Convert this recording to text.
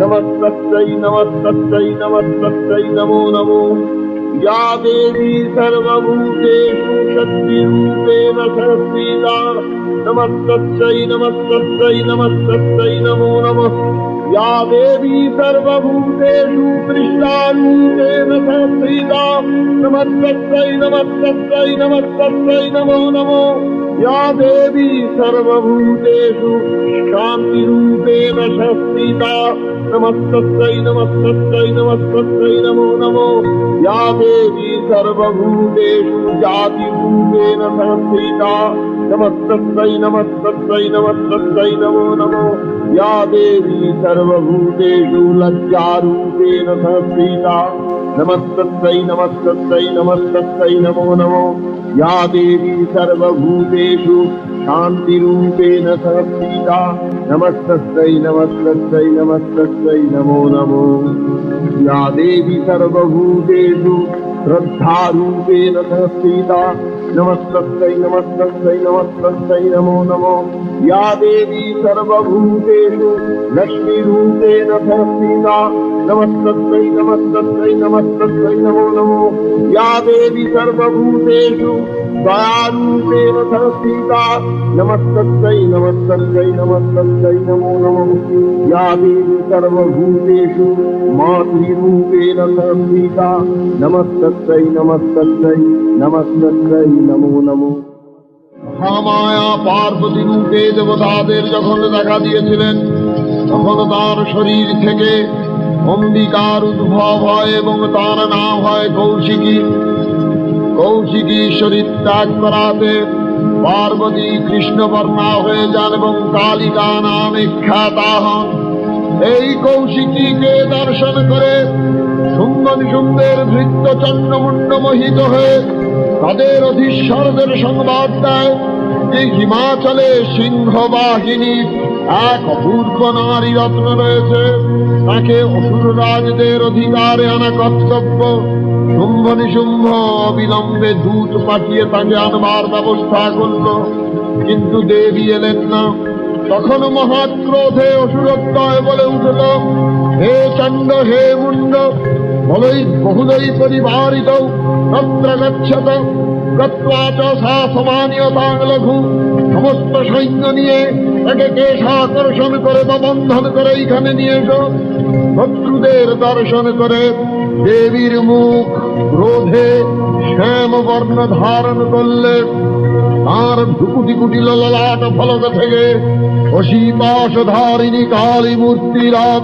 नमस्तस्यै नमस्तस्यै नमस्तस्यै नमो नमो। या देवी सर्वभूतेषु शक्तिरूपेण संस्थिता नमस्तस्यै नमस्तस्यै नमस्तस्यै नमो नमः। या देवी सर्वभूतेषु कृष्णारूपेण संस्थिता नमस्तस्यै नमस्तस्यै नमस्तस्यै नमो नमो। या देवी सर्वभूतेषु शान्तिरूपेण सहस्रिता नमस्तत्रै नमस्तत्यै नमस्तत्रै नमो नमो। या देवी सर्वभूतेषु जातिरूपेण सहस्रिता नमस्तत्रै नमस्तत्रै नमस्तत्यै नमो नमो। या देवी सर्वभूतेषु लज्जारूपेण सहस्रिता नमस्तत्रै नमस्तत्यै नमस्तत्यै नमो नमो। या देवी सर्वभूतेषु शान्तिरूपेण संस्थिता नमस्तस्यै नमस्तस्यै नमस्तस्यै नमो नमो। या देवी सर्वभूतेषु श्रद्धारूपेण संस्थिता नमस्तस्यै नमस्तस्यै नमस्तस्यै नमो नमो। या देवी सर्वभूतेषु लक्ष्मीरूपेण संस्थिता नमस्तस्यै नमस्तस्यै नमस्तस्यै नमो नमो। या देवी सर्वभूतेषु दयारूपेण संस्थिता नमस्तस्यै नमस्तस्यै नमस्तस्यै नमो नमः या देवी सर्वभूतेषु मातृरूपेण संस्थिता नमस्तस्यै नमस्तस्यै नमस्तस्यै नमो नमः মহামায়া পার্বতী রূপে দেবতাদের যখন দেখা দিয়েছিলেন তখন তার শরীর থেকে অম্বিকার উদ্ভব হয় এবং তার নাম হয় কৌশিকী কৌশিকী শরীর ত্যাগ করাতে পার্বতী কৃষ্ণবর্ণা হয়ে যান এবং কালিকা নামে খ্যাতা হন। এই কৌশিকীকে দর্শন করে সুন্দর সুন্দর ভৃত্য চন্দ্রমুণ্ড মোহিত হয়ে তাদের অধীশ্বরদের সংবাদ দেয়। যে হিমাচলে সিংহবাহিনী। এক অপূর্ব নারী রত্ন রয়েছে। তাকে অসুররাজদের অধিকারে আনা কর্তব্য। শুম্ভ নিশুম্ভ অবিলম্বে দূত পাঠিয়ে তাকে আনবার ব্যবস্থা করল। কিন্তু দেবী এলেন না। তখন মহাক্রোধে অসুরত্বয় বলে উঠল, হে চণ্ড, হে মুন্ড বহুদৈ পরিবারিত, তত্র গচ্ছত, গত্বা চ সা সমানীয়তাং লঘু। সমস্ত সৈন্য নিয়ে তাকে কেশ আকর্ষণ করে বা বন্ধন করে এইখানে নিয়ে এসো। শত্রুদের দর্শন করে দেবীর মুখ ক্রোধে শ্যাম বর্ণ ধারণ করলে তার ভুকুটি কুটি ললাট ফলক থেকে অসীপাশ ধারিণী কালী মূর্তির